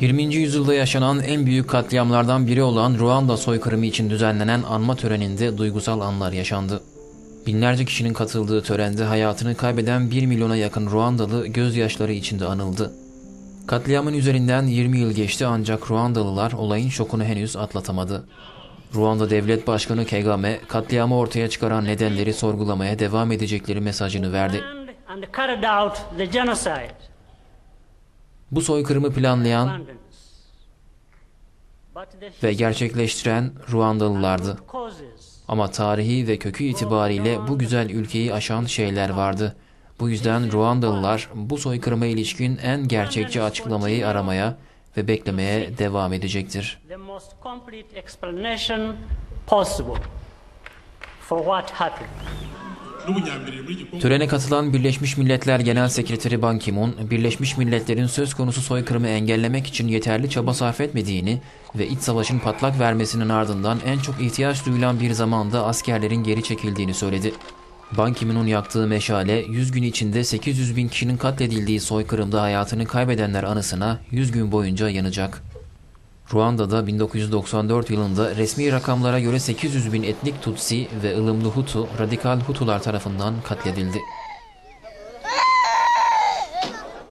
20. yüzyılda yaşanan en büyük katliamlardan biri olan Ruanda soykırımı için düzenlenen anma töreninde duygusal anlar yaşandı. Binlerce kişinin katıldığı törende hayatını kaybeden 1 milyona yakın Ruandalı gözyaşları içinde anıldı. Katliamın üzerinden 20 yıl geçti ancak Ruandalılar olayın şokunu henüz atlatamadı. Ruanda Devlet Başkanı Kagame, katliamı ortaya çıkaran nedenleri sorgulamaya devam edecekleri mesajını verdi. And carried out the genocide. Bu soykırımı planlayan ve gerçekleştiren Ruandalılardı. Ama tarihi ve kökü itibariyle bu güzel ülkeyi aşan şeyler vardı. Bu yüzden Ruandalılar bu soykırıma ilişkin en gerçekçi açıklamayı aramaya ve beklemeye devam edecektir. for what happened. Törene katılan Birleşmiş Milletler Genel Sekreteri Ban Ki-moon, Birleşmiş Milletler'in söz konusu soykırımı engellemek için yeterli çaba sarf etmediğini ve iç savaşın patlak vermesinin ardından en çok ihtiyaç duyulan bir zamanda askerlerin geri çekildiğini söyledi. Ban Ki-moon'un yaktığı meşale 100 gün içinde 800 bin kişinin katledildiği soykırımda hayatını kaybedenler anısına 100 gün boyunca yanacak. Ruanda'da 1994 yılında resmi rakamlara göre 800 bin etnik Tutsi ve ılımlı Hutu, radikal Hutular tarafından katledildi.